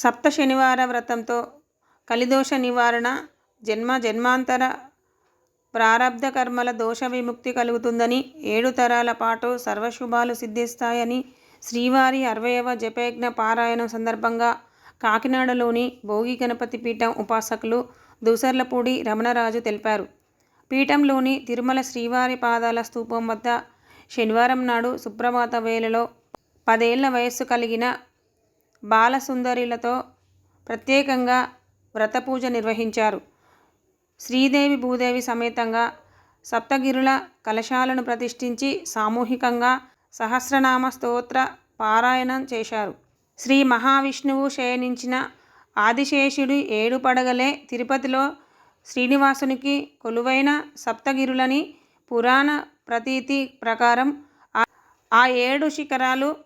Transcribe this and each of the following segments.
సప్త శనివార వ్రతంతో కలిదోష నివారణ జన్మ జన్మాంతర ప్రారంధ కర్మల దోష విముక్తి కలుగుతుందని ఏడు తరాల పాటు సర్వశుభాలు సిద్ధిస్తాయని శ్రీవారి అరవయవ జపయజ్ఞ పారాయణం సందర్భంగా కాకినాడలోని భోగి గణపతి పీఠం ఉపాసకులు దూసర్లపూడి రమణరాజు తెలిపారు. పీఠంలోని తిరుమల శ్రీవారి పాదాల స్తూపం వద్ద శనివారం నాడు సుప్రభాత వేళలో పదేళ్ళ వయస్సు కలిగిన బాలసుందరిలతో ప్రత్యేకంగా వ్రతపూజ నిర్వహించారు. శ్రీదేవి భూదేవి సమేతంగా సప్తగిరుల కలశాలను ప్రతిష్ఠించి సామూహికంగా సహస్రనామ స్తోత్ర పారాయణం చేశారు. శ్రీ మహావిష్ణువు శయనించిన ఆదిశేషుడి ఏడు పడగలే తిరుపతిలో శ్రీనివాసునికి కొలువైన సప్తగిరులని పురాణ ప్రతీతి ప్రకారం ఆ- ఆ ఏడు శిఖరాలు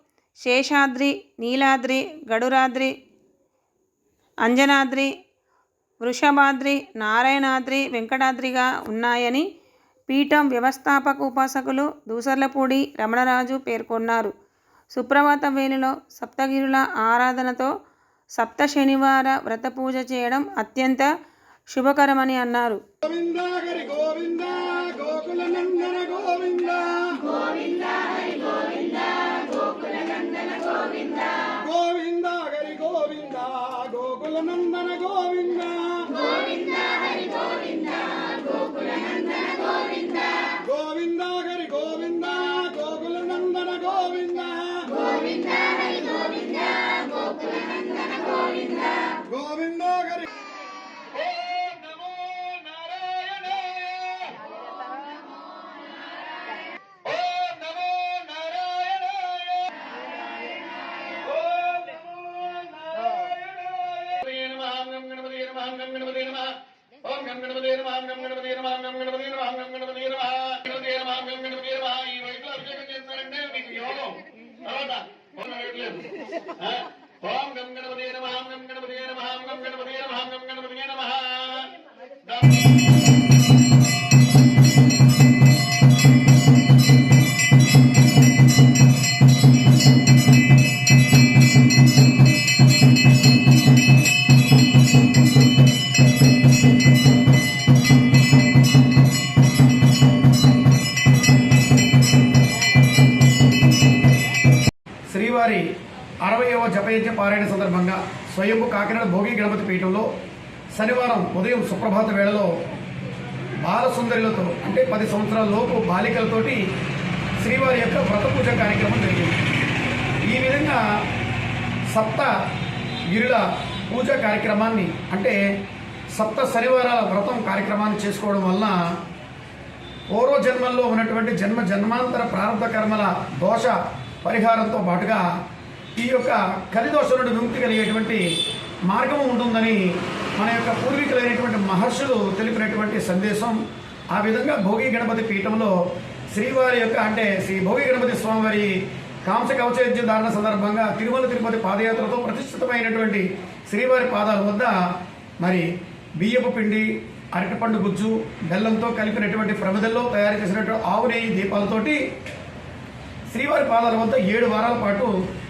శేషాద్రి నీలాద్రి గడురాద్రి అంజనాద్రి వృషభాద్రి నారాయణాద్రి వెంకటాద్రిగా ఉన్నాయని పీఠం వ్యవస్థాపక ఉపాసకులు దూసర్లపూడి రమణరాజు పేర్కొన్నారు. సుప్రభాత వేళలో సప్తగిరుల ఆరాధనతో సప్త శనివార వ్రత పూజ చేయడం అత్యంత శుభకరమని అన్నారు. నందన గోవింద. గోవింద హరి గోవింద. గణపతి నమః గం గణపతి నమః గం గణపతి నమః గం గణపతి నమః గణపతి నమః గం గణపతి నమః ఈ వైపులో అభిషేకం చేస్తారంటే మీకు యోగం తర్వాత మొన్న వేయట్లేదు ఆ? ఓం గం గణపతి నమః గం గణపతి నమః గం గణపతి నమః గం గణపతి నమః శ్రీవారి అరవయవ జపయజ్ఞ పారాయణ సందర్భంగా స్వయంభు కాకినాడ భోగి గణపతి పీఠంలో శనివారం ఉదయం సుప్రభాత వేళలో బాలసుందరులతో అంటే పది సంవత్సరాల లోపు బాలికలతోటి శ్రీవారి యొక్క వ్రత పూజ కార్యక్రమం జరిగింది. ఈ విధంగా సప్త గిరుల పూజ కార్యక్రమాన్ని అంటే సప్త శనివారాల వ్రతం కార్యక్రమాన్ని చేసుకోవడం వలన పూర్వజన్మల్లో ఉన్నటువంటి జన్మ జన్మాంతర ప్రారంభ కర్మల దోష పరిహారంతో పాటుగా ఈ యొక్క కలిదోష నుండి విముక్తి కలిగేటువంటి మార్గం ఉంటుందని మన యొక్క పూర్వీకులైనటువంటి మహర్షులు తెలిపినటువంటి సందేశం. ఆ విధంగా భోగి గణపతి పీఠంలో శ్రీవారి యొక్క అంటే శ్రీ భోగి గణపతి స్వామివారి కాంస కవచయజ్ఞ ధారణ సందర్భంగా తిరుమల తిరుపతి పాదయాత్రతో ప్రతిష్ఠితమైనటువంటి శ్రీవారి పాదాల వద్ద మరి బియ్యపు పిండి అరటిపండు గుజ్జు బెల్లంతో కలిపినటువంటి ప్రమిదల్లో తయారు చేసినటువంటి ఆవు నెయ్యి దీపాలతోటి శ్రీవారి పాదాల వద్ద ఏడు వారాల పాటు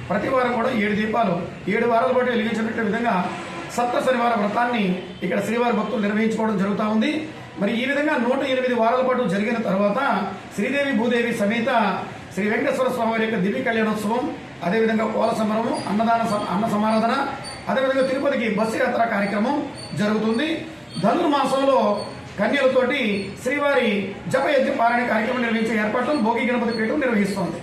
ప్రతి వారం కూడా ఏడు దీపాలు ఏడు వారాల పాటు వెలిగించినట్టు విధంగా సప్త శనివార వ్రతాన్ని ఇక్కడ శ్రీవారి భక్తులు నిర్వహించుకోవడం జరుగుతూ ఉంది. మరి ఈ విధంగా నూట ఎనిమిది వారాల పాటు జరిగిన తర్వాత శ్రీదేవి భూదేవి సమేత శ్రీ వెంకటేశ్వర స్వామి వారి యొక్క దివ్య కళ్యాణోత్సవం అదేవిధంగా కోల సమరము అన్నదాన అన్న సమారాధన అదేవిధంగా తిరుపతికి బస్సు యాత్ర కార్యక్రమం జరుగుతుంది. ధనుర్మాసంలో కన్యలతోటి శ్రీవారి జపయజ్ఞ పారాయణ కార్యక్రమం నిర్వహించే ఏర్పాట్లను భోగి గణపతి పీఠం నిర్వహిస్తోంది.